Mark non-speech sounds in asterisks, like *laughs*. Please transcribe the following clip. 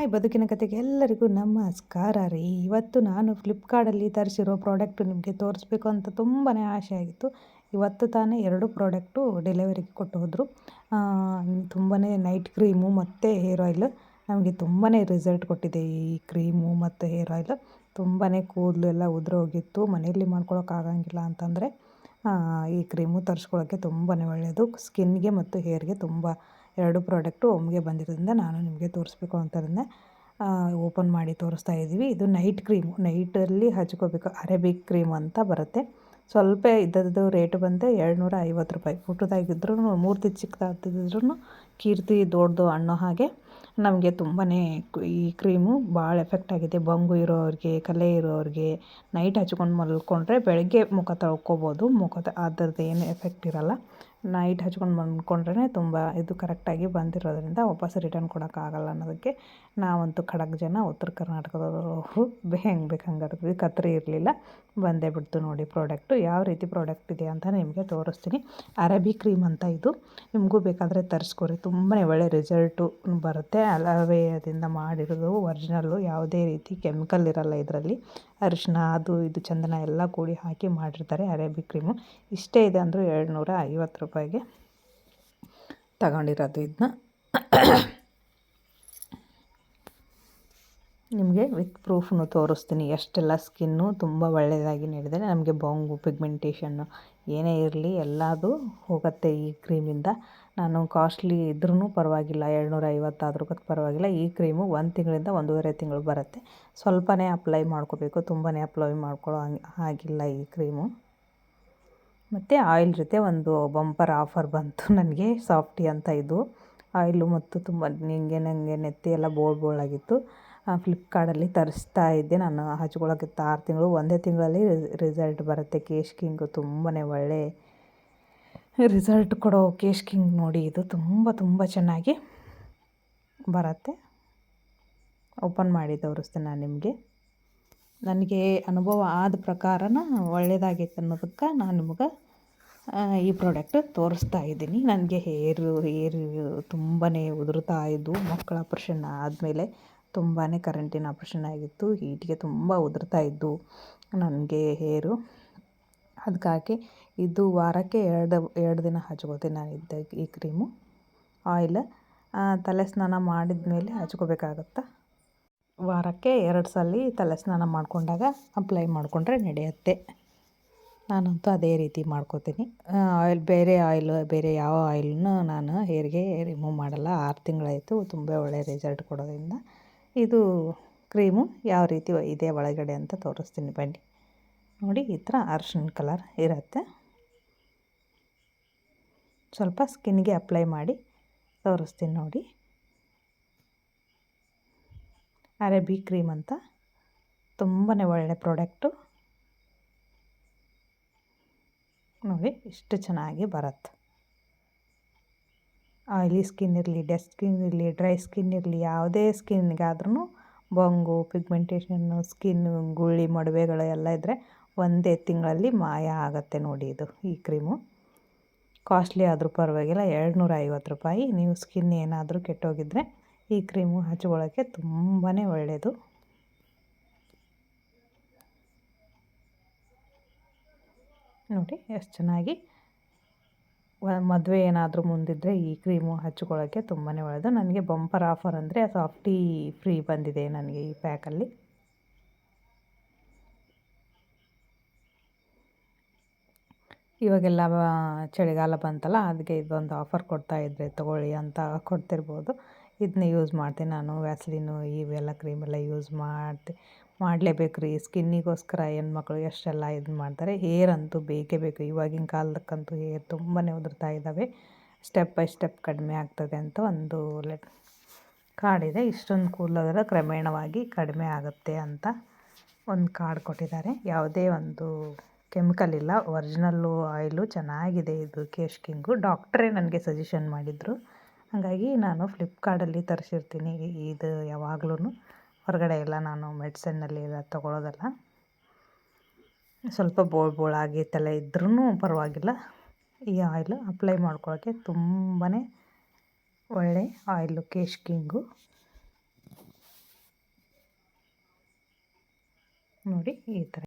Hi ಬದುಕಿನ ಕತೆಗೆ ಎಲ್ಲರಿಗೂ ನಮಸ್ಕಾರ ರೀ. ಇವತ್ತು ನಾನು ಫ್ಲಿಪ್ಕಾರ್ಟಲ್ಲಿ ತರಿಸಿರೋ ಪ್ರಾಡಕ್ಟು ನಿಮಗೆ ತೋರಿಸ್ಬೇಕು ಅಂತ ತುಂಬಾ ಆಸೆ ಆಗಿತ್ತು. ಇವತ್ತು ತಾನೇ ಎರಡು ಪ್ರಾಡಕ್ಟು ಡೆಲಿವರಿಗೆ ಕೊಟ್ಟು ಹೋದರು. ತುಂಬಾ ನೈಟ್ ಕ್ರೀಮು ಮತ್ತು ಹೇರ್ ಆಯಿಲ್ ನಮಗೆ ತುಂಬಾ ರಿಸಲ್ಟ್ ಕೊಟ್ಟಿದೆ ಈ ಕ್ರೀಮು ಮತ್ತು ಹೇರ್ ಆಯಿಲ್ ತುಂಬಾ ಕೂದಲು ಎಲ್ಲ ಉದುರೋಗಿತ್ತು ಮನೆಯಲ್ಲಿ ಮಾಡ್ಕೊಳೋಕ್ಕಾಗಂಗಿಲ್ಲ ಅಂತಂದರೆ ಈ ಕ್ರೀಮು ತರಿಸ್ಕೊಳ್ಳೋಕ್ಕೆ ತುಂಬಾ ಒಳ್ಳೆಯದು ಸ್ಕಿನ್ಗೆ ಮತ್ತು ಹೇರ್ಗೆ ತುಂಬ ಎರಡು ಪ್ರಾಡಕ್ಟು ಒಮ್ಮೆಗೆ ಬಂದಿರೋದ್ರಿಂದ ನಾನು ನಿಮಗೆ ತೋರಿಸ್ಬೇಕು ಅಂತಂದೆ ಓಪನ್ ಮಾಡಿ ತೋರಿಸ್ತಾ ಇದ್ದೀವಿ. ಇದು ನೈಟ್ ಕ್ರೀಮು. ನೈಟಲ್ಲಿ ಹಚ್ಕೋಬೇಕು, ಅರೇಬಿಕ್ ಕ್ರೀಮ್ ಅಂತ ಬರುತ್ತೆ. ಸ್ವಲ್ಪ ಇದ್ದದ್ದು ರೇಟ್ ಬಂದೆ ನೂರ ಐವತ್ತು ರೂಪಾಯಿ. ಪುಟ್ಟದಾಗಿದ್ರೂ ಮೂರ್ತಿ ಚಿಕ್ಕದಾಗ್ತಿದ್ರು ಕೀರ್ತಿ ದೊಡ್ಡದು ಅನ್ನೋ ಹಾಗೆ ನಮಗೆ ತುಂಬಾ ಈ ಕ್ರೀಮು ಭಾಳ ಎಫೆಕ್ಟ್ ಆಗಿದೆ. ಬಂಗು ಇರೋರಿಗೆ, ಕಲೆ ಇರೋರಿಗೆ, ನೈಟ್ ಹಚ್ಕೊಂಡು ಮಲ್ಕೊಂಡ್ರೆ ಬೆಳಗ್ಗೆ ಮುಖ ತೊಳ್ಕೊಬೋದು. ಮುಖದ ಅದರದ್ದು ಏನು ಎಫೆಕ್ಟ್ ಇರೋಲ್ಲ. ನೈಟ್ ಹಚ್ಕೊಂಡು ಮಲ್ಕೊಂಡ್ರೆ ತುಂಬ ಇದು ಕರೆಕ್ಟಾಗಿ ಬಂದಿರೋದ್ರಿಂದ ವಾಪಸ್ ರಿಟರ್ನ್ ಕೊಡೋಕ್ಕಾಗಲ್ಲ ಅನ್ನೋದಕ್ಕೆ ನಾವಂತೂ ಖಡಕ್ ಜನ ಉತ್ತರ ಕರ್ನಾಟಕದವರು ಹೆಂಗೆ ಬೇಕು ಹಂಗೆ ಕತ್ರಿ ಇರಲಿಲ್ಲ. ಬಂದೇ ಬಿಡ್ತು ನೋಡಿ ಪ್ರಾಡಕ್ಟು ಯಾವ ರೀತಿ ಪ್ರಾಡಕ್ಟ್ ಇದೆ ಅಂತ ನಿಮಗೆ ತೋರಿಸ್ತೀನಿ. ಅರಬಿ ಕ್ರೀಮ್ ಅಂತ ಇದು. ನಿಮಗೂ ಬೇಕಾದರೆ ತರಿಸ್ಕೊರಿ. ತುಂಬಾ ಒಳ್ಳೆ ರಿಸಲ್ಟು ಬರುತ್ತೆ. ಅಲವೇದಿಂದ ಮಾಡಿರೋದು ಒರಿಜಿನಲ್ಲು ಯಾವುದೇ ರೀತಿ ಕೆಮಿಕಲ್ ಇರೋಲ್ಲ ಇದರಲ್ಲಿ. ಅರಿಶಿನ, ಅದು ಇದು ಚಂದನ ಎಲ್ಲ ಕೂಡಿ ಹಾಕಿ ಮಾಡಿರ್ತಾರೆ ಅರೇಬಿ ಕ್ರೀಮು ಇಷ್ಟೇ ಇದೆ ಅಂದರೂ ಎರಡು ನೂರ ಐವತ್ತು ರೂಪಾಯಿಗೆ ತಗೊಂಡಿರೋದು ಇದನ್ನ. ನಿಮಗೆ ವಿತ್ ಪ್ರೂಫ್ನು ತೋರಿಸ್ತೀನಿ. ಎಷ್ಟೆಲ್ಲ ಸ್ಕಿನ್ನು ತುಂಬ ಒಳ್ಳೆಯದಾಗಿ ನೀಡಿದರೆ ನಮಗೆ ಬಾಂಗು ಪಿಗ್ಮೆಂಟೇಷನ್ನು ಏನೇ ಇರಲಿ, ಎಲ್ಲದು ಹೋಗುತ್ತೆ ಈ ಕ್ರೀಮಿಂದ ನಾನು ಕಾಸ್ಟ್ಲಿ ಇದ್ರೂ ಪರವಾಗಿಲ್ಲ ಏಳ್ನೂರ ಐವತ್ತಾದ್ರೂ ಪರವಾಗಿಲ್ಲ. ಈ ಕ್ರೀಮು ಒಂದು ತಿಂಗಳಿಂದ ಒಂದೂವರೆ ತಿಂಗಳು ಬರುತ್ತೆ. ಸ್ವಲ್ಪನೇ ಅಪ್ಲೈ ಮಾಡ್ಕೋಬೇಕು. ತುಂಬಾ ಅಪ್ಲೈ ಮಾಡ್ಕೊಳ್ಳೋ ಹಾಗಿಲ್ಲ ಈ ಕ್ರೀಮು ಮತ್ತು ಆಯಿಲ್ ಜೊತೆ ಒಂದು ಬಂಪರ್ ಆಫರ್ ಬಂತು *laughs* ನನಗೆ, ಸಾಫ್ಟಿ ಅಂತ ಇದು. ಆಯಿಲು ಮತ್ತು ತುಂಬ ನಿಂಗೆ ನನಗೆ ನೆತ್ತಿ ಎಲ್ಲ ಬೋಳ್ ಬೋಳಾಗಿತ್ತು ಫ್ಲಿಪ್ಕಾರ್ಟಲ್ಲಿ ತರಿಸ್ತಾ ಇದ್ದೆ. ನಾನು ಹಚ್ಕೊಳ್ಳೋಕೆ ಆರು ತಿಂಗಳು, ಒಂದೇ ತಿಂಗಳಲ್ಲಿ ರಿಸಲ್ಟ್ ಬರುತ್ತೆ. ಕೇಶ್ ಕಿಂಗು ತುಂಬಾ ಒಳ್ಳೆ ರಿಸಲ್ಟ್ ಕೊಡೋ ಕೇಶ್ ಕಿಂಗ್ ನೋಡಿ. ಇದು ತುಂಬ ತುಂಬ ಚೆನ್ನಾಗಿ ಬರುತ್ತೆ. ಓಪನ್ ಮಾಡಿ ತೋರಿಸ್ತೇನೆ ನಾನು ನಿಮಗೆ. ನನಗೆ ಅನುಭವ ಆದ ಪ್ರಕಾರನ ಒಳ್ಳೆಯದಾಗೈತೆ ಅನ್ನೋದಕ್ಕೆ ನಾನು ನಿಮ್ಗೆ ಈ ಪ್ರಾಡಕ್ಟ್ ತೋರಿಸ್ತಾ ಇದ್ದೀನಿ. ನನಗೆ ಹೇರು ಹೇರು ತುಂಬಾ ಉದುರ್ತಾ ಇದ್ದು, ಮಕ್ಕಳ ಆಪ್ರೇಷನ್ ಆದಮೇಲೆ ತುಂಬಾ ಕರೆಂಟಿನ ಆಪ್ರೇಷನ್ ಆಗಿತ್ತು. ಹೀಟಿಗೆ ತುಂಬ ಉದುರ್ತಾ ಇದ್ದು, ನನಗೆ ಹೇರು. ಅದಕ್ಕಾಗಿ ಇದು ವಾರಕ್ಕೆ ಎರಡು ಎರಡು ದಿನ ಹಚ್ಕೋತೀನಿ ನಾನು ಇದ್ದ ಈ ಕ್ರೀಮು ಆಯಿಲ್ ತಲೆ ಸ್ನಾನ ಮಾಡಿದ ಮೇಲೆ ಹಚ್ಕೋಬೇಕಾಗತ್ತೆ? ವಾರಕ್ಕೆ ಎರಡು ಸಲ ತಲೆ ಸ್ನಾನ ಮಾಡಿಕೊಂಡಾಗ ಅಪ್ಲೈ ಮಾಡಿಕೊಂಡ್ರೆ ನಡೆಯುತ್ತೆ. ನಾನಂತೂ ಅದೇ ರೀತಿ ಮಾಡ್ಕೋತೀನಿ. ಆಯಿಲ್ ಬೇರೆ ಆಯಿಲ್ ಬೇರೆ ಯಾವ ಆಯಿಲ್ನು ನಾನು ಹೇರಿಗೆ ರಿಮೂವ್ ಮಾಡಲ್ಲ. ಆರು ತಿಂಗಳಾಯಿತು, ತುಂಬ ಒಳ್ಳೆಯ ರಿಸಲ್ಟ್ ಕೊಡೋದ್ರಿಂದ. ಇದು ಕ್ರೀಮು ಯಾವ ರೀತಿ ಇದೆ ಒಳಗಡೆ ಅಂತ ತೋರಿಸ್ತೀನಿ ಬನ್ನಿ. ನೋಡಿ, ಈ ಥರ ಅರ್ಶಿನ ಕಲರ್ ಇರುತ್ತೆ. ಸ್ವಲ್ಪ ಸ್ಕಿನ್ಗೆ ಅಪ್ಲೈ ಮಾಡಿ ತೋರಿಸ್ತೀನಿ ನೋಡಿ. ಅರೇಬಿ ಕ್ರೀಮ್ ಅಂತ. ತುಂಬಾ ಒಳ್ಳೆ ಪ್ರಾಡಕ್ಟು. ನೋಡಿ, ಇಷ್ಟು ಚೆನ್ನಾಗಿ ಬರುತ್ತೆ. ಆಯ್ಲಿ ಸ್ಕಿನ್ ಇರಲಿ ಡೆಡ್ ಸ್ಕಿನ್ ಇರಲಿ, ಡ್ರೈ ಸ್ಕಿನ್ ಇರಲಿ, ಯಾವುದೇ ಸ್ಕಿನ್ಗಾದ್ರೂ ಬೊಂಗು, ಪಿಗ್ಮೆಂಟೇಷನ್ನು, ಸ್ಕಿನ್, ಗುಳ್ಳಿ, ಮೊಡವೆಗಳು ಎಲ್ಲ ಇದ್ದರೆ ಒಂದೇ ತಿಂಗಳಲ್ಲಿ ಮಾಯ ಆಗುತ್ತೆ ನೋಡಿ ಇದು, ಈ ಕ್ರೀಮು. ಕಾಸ್ಟ್ಲಿ ಆದರೂ ಪರವಾಗಿಲ್ಲ ಎರಡು ನೂರ ಐವತ್ತು ರೂಪಾಯಿ. ನೀವು ಸ್ಕಿನ್ ಏನಾದರೂ ಕೆಟ್ಟೋಗಿದ್ದರೆ ಈ ಕ್ರೀಮು ಹಚ್ಕೊಳ್ಳೋಕ್ಕೆ ತುಂಬಾ ಒಳ್ಳೆಯದು ನೋಡಿ ಎಷ್ಟು ಚೆನ್ನಾಗಿ ಮದುವೆ ಏನಾದರೂ ಮುಂದಿದ್ದರೆ ಈ ಕ್ರೀಮು ಹಚ್ಕೊಳ್ಳೋಕ್ಕೆ ತುಂಬಾ ಒಳ್ಳೆಯದು ನನಗೆ ಬಂಪರ್ ಆಫರ್ ಅಂದರೆ ಸಾಫ್ಟಿ ಫ್ರೀ ಬಂದಿದೆ ನನಗೆ ಈ ಪ್ಯಾಕಲ್ಲಿ. ಇವಾಗೆಲ್ಲ ಚಳಿಗಾಲ ಬಂತಲ್ಲ ಅದಕ್ಕೆ ಇದೊಂದು ಆಫರ್ ಕೊಡ್ತಾ ಇದ್ದರೆ ತೊಗೊಳ್ಳಿ ಅಂತ ಕೊಡ್ತಿರ್ಬೋದು. ಇದನ್ನ ಯೂಸ್ ಮಾಡ್ತೀನಿ ನಾನು ವ್ಯಾಸ್ಲಿನು ಇವೆಲ್ಲ ಕ್ರೀಮೆಲ್ಲ ಯೂಸ್ ಮಾಡ್ತಿ ಮಾಡಲೇಬೇಕು ರೀ ಸ್ಕಿನ್ನಿಗೋಸ್ಕರ ಹೆಣ್ಮಕ್ಳು ಎಷ್ಟೆಲ್ಲ ಇದು ಮಾಡ್ತಾರೆ ಹೇರ್ ಅಂತೂ ಬೇಕೇ ಬೇಕು. ಇವಾಗಿನ ಕಾಲದಕ್ಕಂತೂ ಹೇರ್ ತುಂಬಾ ಉದುರ್ತಾ ಇದ್ದಾವೆ ಸ್ಟೆಪ್ ಬೈ ಸ್ಟೆಪ್ ಕಡಿಮೆ ಆಗ್ತದೆ ಅಂತ ಒಂದು ಲೆಟ್ ಕಾರ್ಡಿದೆ ಇಷ್ಟೊಂದು ಕೂದಲಾದ್ರೆ ಕ್ರಮೇಣವಾಗಿ ಕಡಿಮೆ ಆಗುತ್ತೆ ಅಂತ ಒಂದು ಕಾರ್ಡ್ ಕೊಟ್ಟಿದ್ದಾರೆ. ಯಾವುದೇ ಒಂದು ಕೆಮಿಕಲ್ ಇಲ್ಲ. ಒರಿಜಿನಲ್ಲು ಆಯಿಲು ಚೆನ್ನಾಗಿದೆ. ಇದು ಕೇಶ್ ಕಿಂಗು ಡಾಕ್ಟ್ರೇ ನನಗೆ ಸಜೆಷನ್ ಮಾಡಿದರು. ಹಾಗಾಗಿ ನಾನು ಫ್ಲಿಪ್ಕಾರ್ಟಲ್ಲಿ ತರಿಸಿರ್ತೀನಿ. ಇದು ಯಾವಾಗ್ಲೂ ಹೊರಗಡೆ ಎಲ್ಲ ನಾನು ಮೆಡಿಸನ್ನಲ್ಲಿ ಎಲ್ಲ ತೊಗೊಳೋದಲ್ಲ. ಸ್ವಲ್ಪ ಬೋಳು ತಲೆ ಇದ್ರೂ ಪರವಾಗಿಲ್ಲ. ಈ ಆಯಿಲ್ ಅಪ್ಲೈ ಮಾಡ್ಕೊಳ್ಳೋಕ್ಕೆ ತುಂಬಾ ಒಳ್ಳೆ ಆಯಿಲು ಕೇಶ್ ಕಿಂಗು ನೋಡಿ ಈ ಥರ.